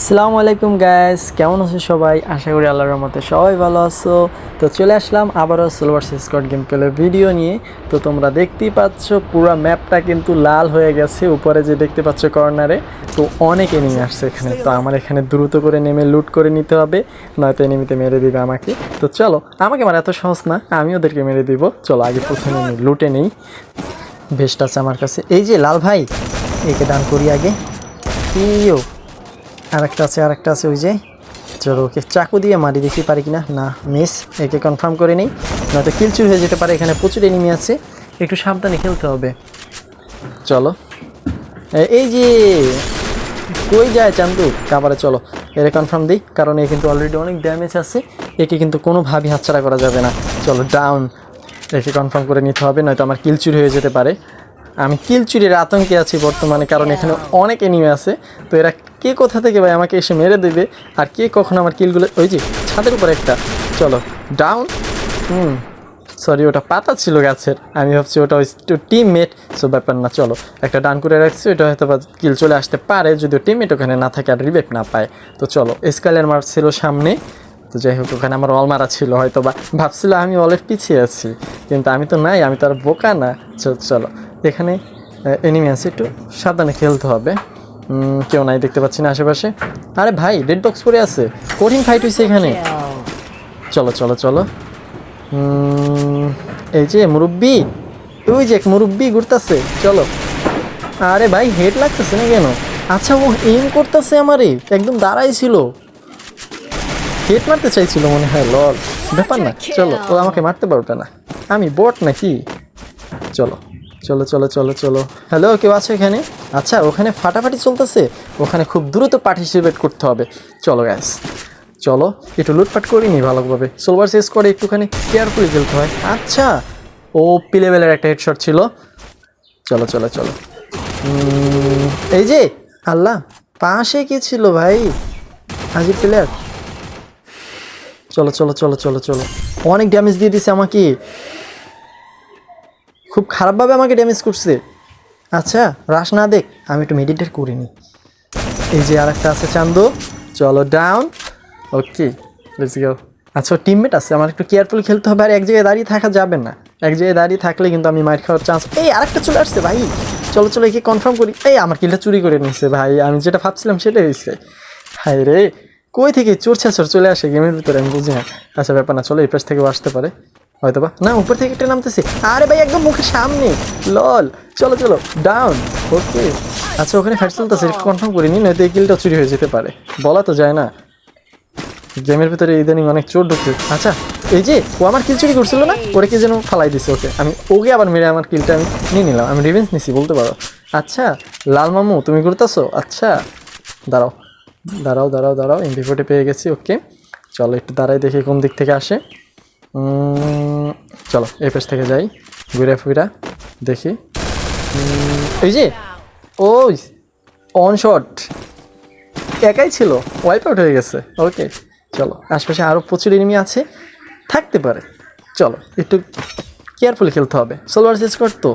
আসসালামু আলাইকুম গ্যাস কেমন আছো সবাই? আশা করি আল্লাহর রহমতে সবাই ভালো আছো। তো চলে আসলাম আবারও সিলভার স্কট গেম প্লের ভিডিও নিয়ে। তো তোমরা দেখতেই পাচ্ছ পুরো ম্যাপটা কিন্তু লাল হয়ে গেছে, উপরে যে দেখতে পাচ্ছ কর্নারে তো অনেক এনিমি আসছে এখানে। তো আমার এখানে দ্রুত করে নেমে লুট করে নিতে হবে, নয়তো এনিমিতে মেরে দিবে আমাকে। তো চলো, আমাকে আমার এত সহজ না, আমি ওদেরকে মেরে দিব। চলো, আগে প্রথমে আমি লুটে নেই। ভেস্ট আছে আমার কাছে। এই যে লাল ভাই, একে দান করি আগে। ইয়ো আরেকটা আছে আরেকটা আছে ওই যে। চলো ওকে চাকু দিয়ে মারি, দেখি পারি কিনা। না মিস একে কনফার্ম করে নিই। নয়তো কিলচুর হয়ে যেতে পারে, এখানে প্রচুর এনিমি আছে। একটু সাবধানে খেলতে হবে। চলো। এই যে, কই যায় চান্দু? কাবারে চলো, এর কনফার্ম দিই, কারণ এ কিন্তু অলরেডি অনেক ড্যামেজ আছে। একে কিন্তু কোনোভাবেই হাতছাড়া করা যাবে না। চলো ডাউন একে কনফার্ম করে নিতে হবে, নয়তো আমার কিল চুরি হয়ে যেতে পারে। আমি কিল চুরির আতঙ্কে আছি বর্তমানে, কারণ এখানে অনেক এনিমি আছে। তো এরা কে কোথা থেকে ভাই আমাকে এসে মেরে দেবে? আর কে কখন আমার কিলগুলো ওই যে ছাদের উপর একটা। চলো ডাউন হুম সরি ওটা পাতা ছিল গাছের। আমি ভাবছি ওটা ওই টিমমেট সো ব্যাপার না, চলো। একটা ডান করে রাখছি ওটা হয়তো বা কিল চলে আসতে পারে, যদিও টিমমেট ওখানে না থাকে আর রিবেক না পায়। তো চলো স্কাইলার মার ছিল সামনে। তো যাই হোক, ওখানে আমার অল মারা ছিল হয়তো বা। ভাবছিল আমি অলের পিছিয়ে আছি, কিন্তু আমি তো নাই, আমি তো আর বোকা না। চলো এখানে এনিমি আছে একটু। সাবধানে খেলতে হবে। কেউ নাই দেখতে পাচ্ছি না আশেপাশে। আরে ভাই রেড বক্স পরে আছে। কঠিন ফাইট হয়েছে এখানে। চলো চলো চলো। এই যে মুরব্বি, ওই যে মুরব্বি ঘুরতেছে। চলো। আরে ভাই হেড লাগতেছে না কেন? আচ্ছা ও এম করতেছে আমারে। একদম দাঁড়াই ছিল। হেড মারতে চাইছিল মনে হয় লল ব্যাপার না, চলো। ও আমাকে মারতে পারবে না। আমি বট নাকি? চলো। চলো চলো চলো চলো। হ্যালো কেউ আছে এখানে? আচ্ছা ওখানে ফাটাফাটি চলতেছে? ওখানে খুব দ্রুত পার্টিসিপেট করতে হবে। চলো গ্যাস চলো, একটু লুটপাট করিনি ভালোভাবে। সোলভার শেষ করে একটুখানি কেয়ারফুলি খেলতে হয়। আচ্ছা ও পি লেভেলের একটা হেডশট ছিল। চলো চলো চলো। এই যে, আল্লাহ, পাশে কি ছিল ভাই? হাজি প্লেয়ার চলো চলো চলো চলো চলো। অনেক ড্যামেজ দিয়ে দিছে আমাকে। খুব খারাপভাবে আমাকে ড্যামেজ করছে। আচ্ছা রাস না দেখ, আমি একটু মেডিটেট করিনি এই যে আর একটা আছে চান্দু, চলো ডাউন ওকে আচ্ছা টিমমেট আছে, আমার একটু কেয়ারফুল খেলতে হবে, আর এক জায়গায় দাঁড়িয়ে থাকা যাবে না। এক জায়গায় দাঁড়িয়ে থাকলে কিন্তু আমি মার খাওয়ার চান্স এই, আরেকটা চলে আসছে ভাই। চলো চলো, একে কনফার্ম করি। এই, আমার কিলটা চুরি করে নিয়েছে ভাই, আমি যেটা ভাবছিলাম সেটাই হয়েছে। হাই রে, কই থেকে? চোর ছাচর চলে আসে গেমের ভিতরে, আমি বুঝি না। আচ্ছা ব্যাপার না, চলো এই পাশ থেকেও আসতে পারে। হয়তো বা না, উপর থেকে একটা নামতেছে। আরে ভাই, একদম মুখের সামনে। লল, চলো চলো ডাউন ওকে আচ্ছা ওখানে ফাইট চলতেছে কনফার্ম করিনি, নয়তো এই কিলটা চুরি হয়ে যেতে পারে। বলা তো যায় না। গেমের ভিতরে ইদানিং অনেক চোর ঢুকছে। আচ্ছা এই যে, ও আমার কিল চুরি করছিল না, ওরে কি যেন ফালাই দিছে ওকে আমি, ওকে আবার মেরে আমার কিলটা আমি নিয়ে নিলাম, আমি রিভেন্স নিছি, বলতে পারো। আচ্ছা লাল মামু, তুমি করতেছো আচ্ছা দাঁড়াও দাঁড়াও দাঁড়াও দাঁড়াও এমপি ফোর্টে পেয়ে গেছি ওকে চলো, একটু দাঁড়াই দেখি কোন দিক থেকে আসে। চলো, এই থেকে যাই। ঘুরে ফুরা দেখি। এই যে ওই অন শট একাই ছিল ওয়াইপ আউট হয়ে গেছে। ওকে চলো, আশপাশে আরও প্রচুর এনিমি আছে। থাকতে পারে। চলো, একটু কেয়ারফুলি খেলতে হবে। সোলভার স্কোয়াড তো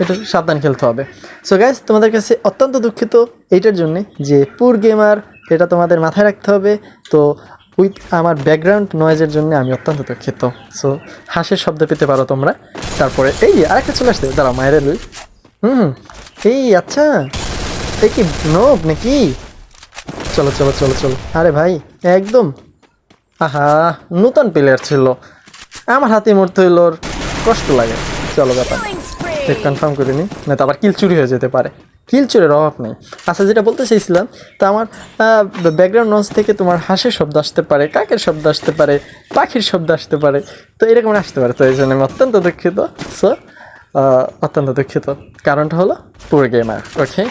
একটু সাবধান খেলতে হবে। সো গাইজ তোমাদের কাছে অত্যন্ত দুঃখিত এইটার জন্যে যে পুর গেমার এটা তোমাদের মাথায় রাখতে হবে। তো উইথ আমার ব্যাকগ্রাউন্ড নয়েজের জন্য আমি অত্যন্ত দুঃখিত। সো হাসির শব্দ পেতে পারো তোমরা। তারপরে এই আরেকটা চলে আসতে দাঁড়াও মায়ের লুই হুম এই আচ্ছা। এই কি নোব নাকি? চলো চলো চলো চলো। আরে ভাই একদম। আহা নূতন প্লেয়ার ছিল। আমার হাতে মরতে হইল কষ্ট লাগে। চলো ব্যাপার। কনফার্ম করিনি না। তো আবার কিল চুরি হয়ে যেতে পারে। কিল চুরের অভাব নেই। আচ্ছা যেটা বলতে চাইছিলাম, তা আমার ব্যাকগ্রাউন্ড নজ থেকে তোমার হাসির শব্দ আসতে পারে, কাকের শব্দ আসতে পারে, পাখির শব্দ আসতে পারে। তো এরকম আসতে পারে। তো এই জন্য আমি অত্যন্ত দুঃখিত। সো অত্যন্ত দুঃখিত। কারণটা হলো পুরো গেমার ওকে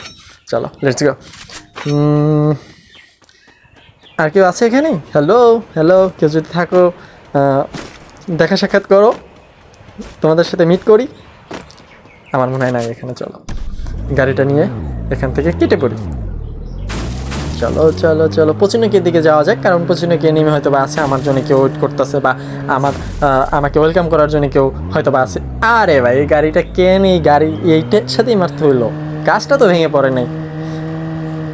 চলো লেটস গো আর কেউ আছে এখানে? হ্যালো হ্যালো কেউ যদি থাকো দেখা সাক্ষাৎ করো। তোমাদের সাথে মিট করি। আমার মনে হয় নাই এখানে, চলো। গাড়িটা নিয়ে এখান থেকে কেটে পড়ি। চলো চলো চলো, পচিনকের দিকে যাওয়া যাক, কারণ পচিনকে নেমে হয়তো বা আছে, আমার জন্য কেউ ওয়েট করতেছে বা আমার আমাকে ওয়েলকাম করার জন্য কেউ হয়তো বা আছে। আরে ভাই, এই গাড়িটা কেন এই গাড়ি এইটার সাথেই মারতে হইল। গাছটা তো ভেঙে পড়ে নাই।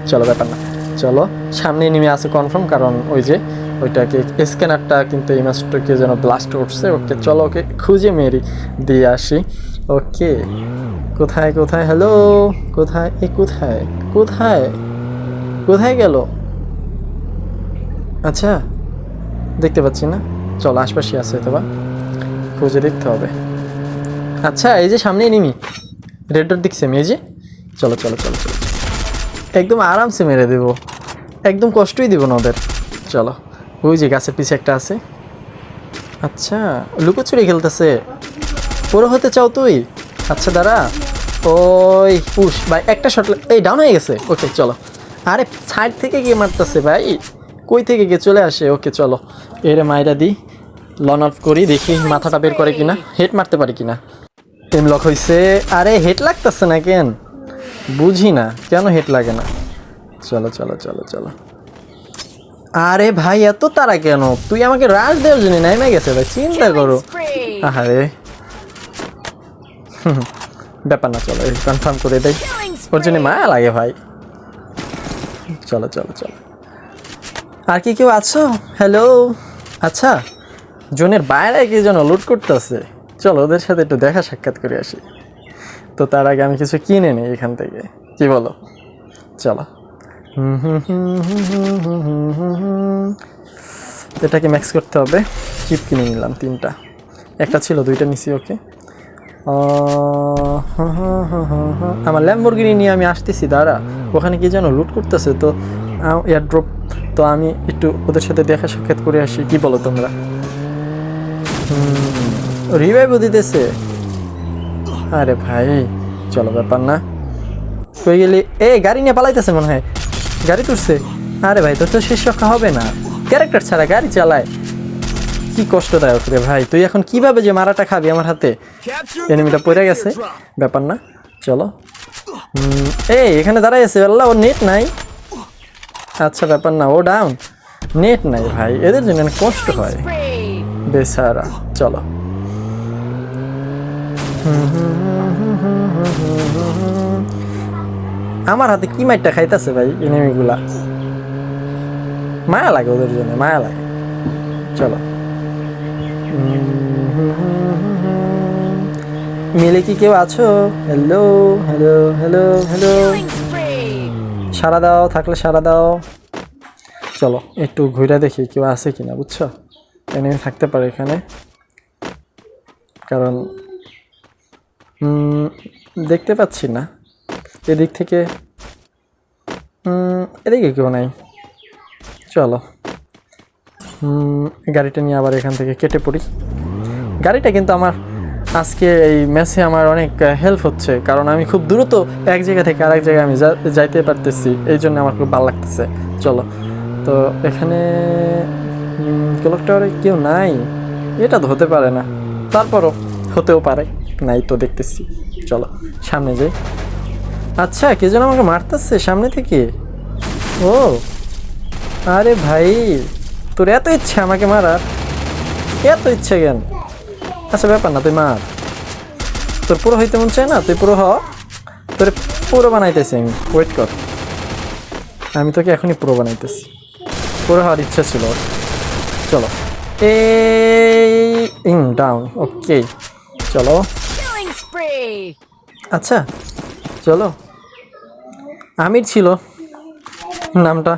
চলো, ব্যাপার না। চলো, সামনে নেমে আছে কনফার্ম কারণ ওই যে ওইটাকে স্ক্যানারটা কিন্তু এই মাস্টারকে যেন ব্লাস্ট করছে। ওকে, চলো, ওকে খুঁজে মেরি দিয়ে আসি। ওকে কোথায় কোথায়? হ্যালো কোথায়? এ কোথায়? কোথায়? কোথায় গেল? আচ্ছা দেখতে পাচ্ছি না। চল, আশপাশে আছে হয়তো বা। খুঁজে দেখতে হবে। আচ্ছা এই যে সামনেই নিমি। রেড ডট দেখছি আমি এই যে। চলো চলো চলো চলো। একদম আরামসে মেরে দেব। একদম কষ্টই দিব না ওদের। চলো, ওই যে গাছের পিছে একটা আছে। আচ্ছা লুকোচুরি খেলতেছে। পুরো হতে চাও তুই? আচ্ছা দাঁড়া। ওই পুশ ভাই একটা শট এই ডাউন হয়ে গেছে। ওকে চলো। আরে সাইড থেকে গিয়ে মারতেছে ভাই? কই থেকে গিয়ে চলে আসে? ওকে চলো। এরে মাইরা দিই লন অফ করি দেখি মাথাটা বের করে কিনা। হেড মারতে পারি কিনা। টেম লক হয়েছে আরে হেড লাগতেছে না কেন? বুঝি না কেন হেড লাগে না? চলো চলো চলো চলো। আরে ভাই এত তারা কেন? তুই আমাকে রাজ দেওয়ার জন্য নাইমে গেছে ভাই। চিন্তা করো. আরে হুম, ব্যাপার না চলো কনফার্ম করে দেয় ওর জন্য মায়া লাগে ভাই চলো চলো চলো আর কি কেউ আছো হ্যালো আচ্ছা জোনের বাইরে কি যেন লুট করতেছে চলো ওদের সাথে একটু দেখা সাক্ষাৎ করে আসি তো তার আগে আমি কিছু কিনে নিই এখান থেকে কি বলো চলো এটাকে ম্যাক্স করতে হবে চিপ কিনে নিলাম তিনটা একটা ছিল দুইটা নিছি ওকে আমার ল্যাম্বরগিনি নিয়ে আমি আসতেছি, দাঁড়া। ওখানে কি যেন লুট করতেছে, তো এয়ারড্রপ তো আমি একটু ওদের সাথে দেখা সাক্ষাৎ করে আসি, কি বলো তোমরা? রিভাইভও দিতেছে। আরে ভাই, চলো ব্যাপার না। কই গেলি? এ, গাড়ি নিয়ে পালাইতেছে মনে হয়। গাড়ি তুলছে। আরে ভাই, তোর তো শেষ রক্ষা হবে না। ক্যারেক্টার ছাড়া গাড়ি চালায়। কি কষ্টদায়ক রে ভাই? তুই এখন কীভাবে যে মারাটা খাবি আমার হাতে? এনিমিটা পড়ে গেছে। ব্যাপার না, চলো। এই, এখানে দাঁড়াই আছে আল্লাহ, ওর নেট নাই। আচ্ছা ব্যাপার না, ও ডাউন নেট নাই ভাই, এদের জন্য কষ্ট হয়. বেচারা, চলো। আমার হাতে কি মাইটটা খাইতেছে ভাই এনিমিগুলা মায়া লাগে ওদের জন্য, মায়া লাগে। চলো। মিলে কি কেউ আছো? হ্যালো হ্যালো হ্যালো হ্যালো সারা দাও, থাকলে সারা দাও। চলো, একটু ঘুরে দেখি কেউ আছে কিনা, বুঝছ? এনিমি থাকতে পারে এখানে। কারণ দেখতে পাচ্ছি না। এদিক থেকে এদিকে কেউ নাই। চলো। গাড়িটা নিয়ে আবার এখান থেকে কেটে পড়ি। গাড়িটা কিন্তু আমার আজকে এই ম্যাচে আমার অনেক হেল্প হচ্ছে। কারণ আমি খুব দ্রুত এক জায়গা থেকে আরেক জায়গায় আমি যাইতে পারতেছি। এই জন্য আমার খুব ভালো লাগতেছে। চলো। তো এখানে ক্লক টাওয়ারে কেউ নাই। এটা হতে পারে না। তারপরও হতেও পারে। নাই তো দেখতেছি। চলো, সামনে যাই। আচ্ছা কে যেন আমাকে মারতেছে সামনে থেকে। ও, আরে ভাই। তোর এত ইচ্ছে আমাকে মারার? এত ইচ্ছে কেন? আচ্ছা ব্যাপার না তুই মার। তোর পুরো হইতে মন চায় না? তুই পুরো হ। তোর পুরো বানাইতেছি আমি। ওয়েট কর। আমি তোকে এখনই পুরো বানাইতেছি। পুরো হওয়ার ইচ্ছা ছিল। চলো। এই ইন ডাউন ওকে চলো। আচ্ছা চলো। আমির ছিল। নামটা?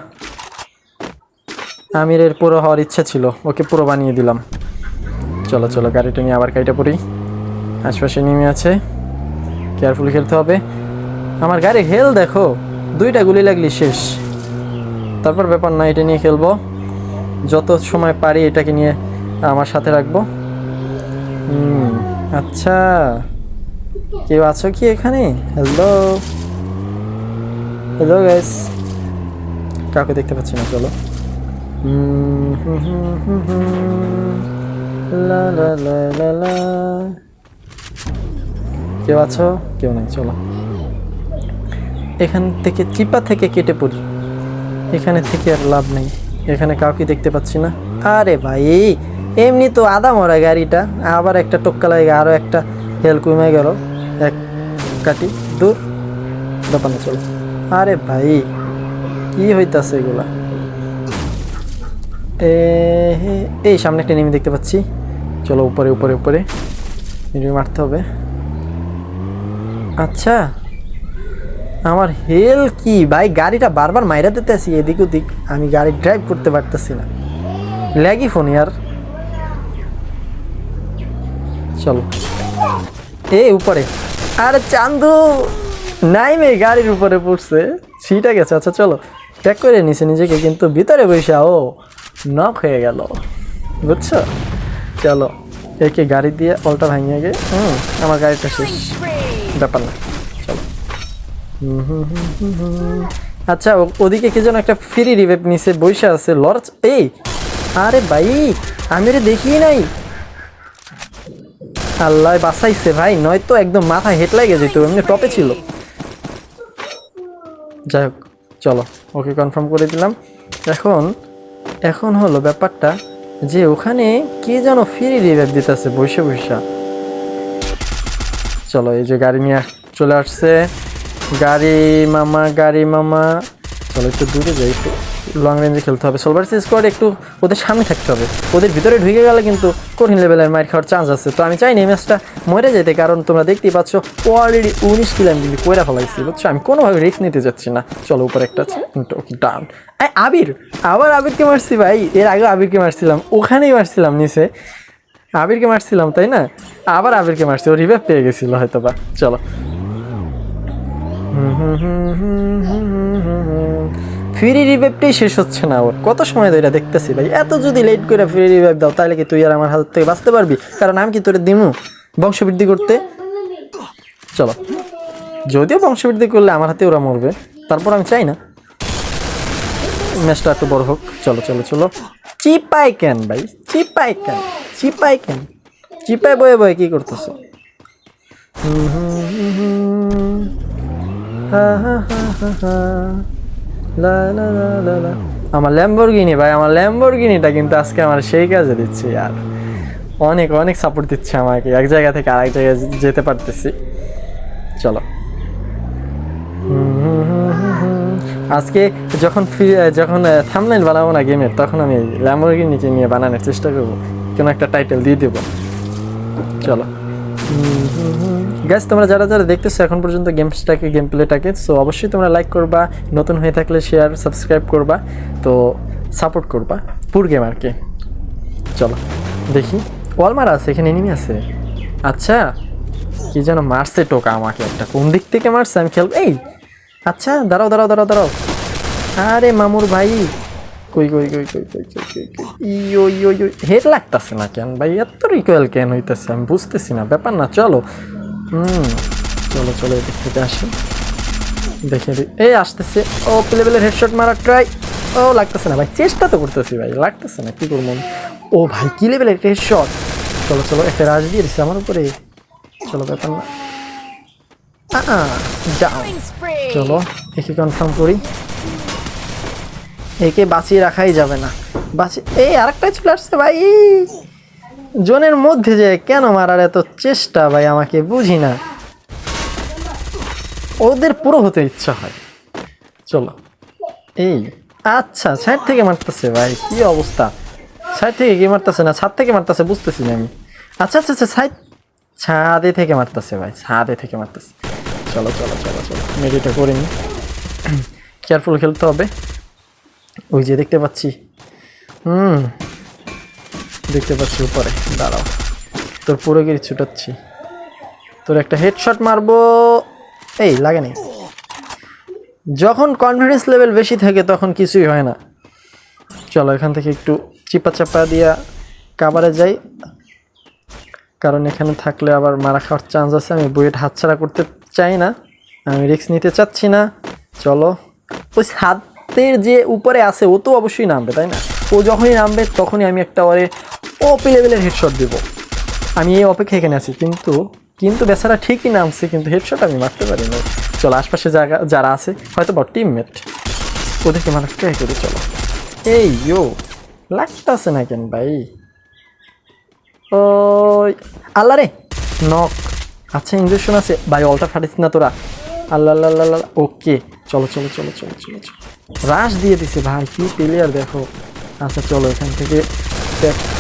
আমিরের পুরো হওয়ার ইচ্ছা ছিল। ওকে পুরো বানিয়ে দিলাম। চলো চলো, গাড়িটা নিয়ে আবার গাড়িটা পড়ি। আশপাশে নেমে আছে। কেয়ারফুলি খেলতে হবে। আমার গাড়ি হেল দেখো। দুইটা গুলি লাগলি শেষ। তারপর ব্যাপার না, এটা নিয়ে খেলব। যত সময় পারি এটাকে নিয়ে আমার সাথে রাখব। আচ্ছা। কেউ আছো কি এখানে? হ্যালো হ্যালো গাইস কাউকে দেখতে পাচ্ছি না, চলো। কেউ আছো? কেউ নাই, চলো। এখান থেকে চিপা থেকে কেটে পড়ি। এখানে থেকে আর লাভ নেই। এখানে কাউকে দেখতে পাচ্ছি না। আরে ভাই, এমনি তো আদা মরা গাড়িটা। আবার একটা টোক্কা লাগে আরও একটা হেল কমে গেল। এক কাটি, দূর। দোকানে চলো। আরে ভাই, কি হইতাছে এগুলা? এই সামনে একটা নেমে দেখতে পাচ্ছি। চলো উপরে উপরে উপরে। এটাকে মারতে হবে। আচ্ছা আমার হেল কি? ভাই, গাড়িটা বারবার মাইরা দিতে আসি এদিক ওদিক। আমি গাড়ি ড্রাইভ করতে পারতেছি না। ল্যাগি ফোন ইয়ার। চলো। এ, উপরে। আরে চান্দু নাই মে গাড়ির উপরে পড়ছে। সিটা গেছে। আচ্ছা চলো। ট্যাক করে নিছে নিজেকে, কিন্তু ভিতরে বৈশা ও। নক হয়ে গেল। বুঝছ? চলো, একে গাড়ি দিয়ে অলটা ভাঙিয়ে গে হুম, আমার গাড়িটা শেষ। ব্যাপার না, চলো। আচ্ছা ওদিকে কি যেন একটা ফ্রি রিভেপ নিচে বসে আছে লড় এই, আরে ভাই, আমি রে দেখি নাই। আল্লাহ, বাঁচাইছে ভাই, নয়তো একদম মাথা হেট লাগে যেত এমনি টপে ছিল। যাই হোক, চলো, ওকে কনফার্ম করে দিলাম। এখন এখন হলো ব্যাপারটা যে ওখানে কে যেন ফিরে রিভেপ দিতেছে বসে বসে। চলো এই যে গাড়ি নিয়ে চলে আসছে। গাড়ি মামা গাড়ি মামা। চলো একটু দূরে যাই একটু। লং রেঞ্জে খেলতে হবে। সোলভার স্কোয়াড একটু ওদের সামনে থাকতে হবে। ওদের ভিতরে ঢুকে গেলে কিন্তু কঠিন লেভেলের মার খাওয়ার চান্স আছে। তো আমি চাইনি এই ম্যাচটা মরে যেতে, কারণ তোমরা দেখতেই পাচ্ছ অলরেডি উনিশ কিলো আমি কিন্তু কইরা ফেলাইছি, বুঝছ? আমি কোনোভাবে রিস্ক নিতে যাচ্ছি না। চলো উপরে একটা ডাউন আবির! আবার আবিরকে মারছি ভাই। এর আগে আবিরকে মারছিলাম, ওখানেই মারছিলাম নিচে। আবিরকে মারছিলাম, তাই না? আবার আবিরকে মারছি, ও রিভাইভ পেয়ে গেছিল হয়তো বা চলো ফ্রি রিভাইভটাই শেষ হচ্ছে না ওর। কত সময় ধরে দেখতেছি ভাই। এত যদি লেট করে ফ্রি রিভাইভ দাও, তাহলে কি তুই আর আমার হাত থেকে বাঁচতে পারবি? কারণ আমি কি তোরে দিমু বংশবৃদ্ধি করতে? চলো। যদিও বংশবৃদ্ধি করলে আমার হাতে ওরা মরবে, তারপর আমি চাই না। ম্যাচটা একটু বড় হোক। চলো চলো চলো। চিপাই কেন ভাই? চিপাই কেন? চিপাই কেন? চিপাই বয়ে বয়ে কি হুম। হা হা হা হা হা। আমার ল্যাম্বরগিনি ভাই, আমার ল্যাম্বরগিনিটা কিন্তু আজকে আমার সেই কাজে দিচ্ছে, আর অনেক অনেক সাপোর্ট দিচ্ছে আমাকে। এক জায়গা থেকে আরেক জায়গায় যেতে পারতেছি। চলো। আজকে যখন ফ্রি, যখন থামলাইন বানাবো না গেমের তখন আমি ল্যাম্বরগিনিকে নিয়ে বানানোর চেষ্টা করব। কোনো একটা টাইটেল দিয়ে দেবো। চলো। গ্যাস তোমরা যারা যারা দেখতেছো এখন পর্যন্ত গেমসটাকে গেম প্লেটাকে সো অবশ্যই তোমরা লাইক করবা, নতুন হয়ে থাকলে শেয়ার সাবস্ক্রাইব করবা, তো সাপোর্ট করবা পুর গেম আর কি। চলো, দেখি। ওয়ালমার আছে, এখানে এনিমি আছে? আচ্ছা কি যেন মারছে টোকা আমাকে একটা। কোন দিক থেকে মারছে? আমি খেলব এই! আচ্ছা দাঁড়াও দাঁড়াও দাঁড়াও দাঁড়াও। আরে মামুর ভাই! কই কই কই কই কই কই কই ইয়ো ইয়ো ইয়ো, হেড লাগতেছে না কেন? ভাই, এত রিকোয়েল কেন হইতেছে? আমি বুঝতেছি না, ব্যাপার না, চলো। হুম, চলো চলো এদিক থেকে আসি। দেখে দিই এই আসতেছে। ও লেভেলের হেডশট মারার ট্রাই ও, লাগতেছে না ভাই, চেষ্টা তো করতেছি ভাই, লাগতেছে না, কি করব? ও ভাই, কি লেভেলের একটা হেডশট চলো চলো, একটা রাজ দিয়ে দিচ্ছে আমার উপরে। চলো, ব্যাপার না। যাও। চলো, একে কনফার্ম করি। একে বাঁচিয়ে রাখাই যাবে না। বাঁচি এই আরেকটাই চলে আসছে ভাই। জোনের মধ্যে যে কেন মারার এত চেষ্টা ভাই আমাকে বুঝি না। ওদের পুরো হতে ইচ্ছা হয়। চলো। এই আচ্ছা সাইড থেকে মারতেছে ভাই, কি অবস্থা? সাইড থেকে কি মারতেছে না? ছাদ থেকে মারতেছে, বুঝতেছি না আমি। আচ্ছা আচ্ছা আচ্ছা সাইড, ছাদে থেকে মারতেছে ভাই, ছাদে থেকে মারতেছে। চলো চলো চলো চলো, মেডিটা করে নি কেয়ারফুল খেলতে হবে। ওই যে দেখতে পাচ্ছি। হুম। দেখতে পাচ্ছি উপরে। দাঁড়াও। তোর পুরো গিরি ছুটাচ্ছি। তোর একটা হেডশট মারবো। এই, লাগে নেই যখন কনফিডেন্স লেভেল বেশি থাকে, তখন কিছুই হয় না। চলো, এখান থেকে একটু চিপা চাপা দিয়া কাবারে যাই। কারণ এখানে থাকলে আবার মারা খাওয়ার চান্স আছে। আমি বুয়েট হাতছাড়া করতে চাই না। আমি রিস্ক নিতে চাচ্ছি না। চলো। ওই ছাদের যে উপরে আছে, ও তো অবশ্যই নামবে, তাই না? ও যখনই নামবে, তখনই আমি একটা ওরে ওপি লেভেলের হেডশট দেবো। আমি এই অপেক্ষা এখানে আছি, কিন্তু কিন্তু বেচারা ঠিকই নামছে, কিন্তু হেডশট আমি মারতে পারি না চলো, আশপাশে জায়গা, যারা আছে, হয়তো বা টিমমেট ওদেরকে মানুষ ট্রাই করি, চলো। এই, ইয়ো, লাগতেছে না কেন ভাই? ও আল্লাহ রে! নক আচ্ছা ইঞ্জেকশন আছে। ভাই অলটা ফাটিস না তোরা। আল্লাহ আল্লাহ আল্লাহ ওকে চলো চলো চলো চলো চলো চলো। রাশ দিয়ে দিছে ভাই, কি প্লেয়ার দেখো। আচ্ছা চলো, এখান থেকে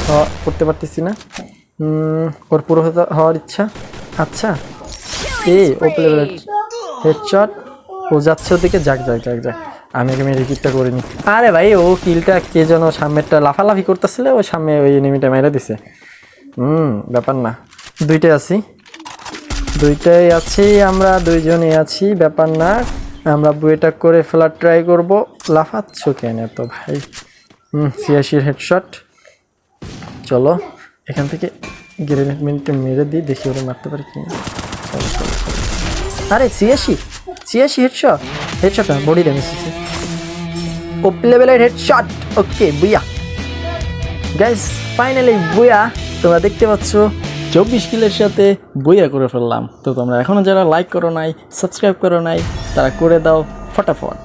হওয়া, করতে পারতেছি না। ওর পুরো হওয়ার ইচ্ছা। আচ্ছা। এ ও প্লেয়ার হেডশট ও যাচ্ছে ওদিকে, যাক যাক যাক যাক। আমি কিলটা করে নি আরে ভাই, ও কিলটা কে যেন সামনেরটা লাফালাফি করতেছিল ও সামনে ওই এনিমিটা মেরে দিছে। হুম, ব্যাপার না। দুইটাই আছি। দুইটাই আছি, আমরা দুইজনই আছি, ব্যাপার না। আমরা বুয়েটা করে ফেলার ট্রাই করব। লাফাচ্ছ কেন এত ভাই? হুম, ছিয়াশির হেডশট চলো, এখান থেকে গ্রেনেড মিনিটে মেরে দিই, দেখি ওরা মারতে পারি কি আরে, ছিয়াশি! ছিয়াশি হেডশট হেডশট না বডি ড্যামেজ হচ্ছে ওপ লেভেলের headshot okay booyah. Guys finally booyah তোমরা দেখতে পাচ্ছ, চব্বিশ কিলের সাথে বইয়া করে ফেললাম। তো তোমরা এখনও যারা লাইক করো নাই সাবস্ক্রাইব করো নাই, তারা করে দাও, ফটাফট।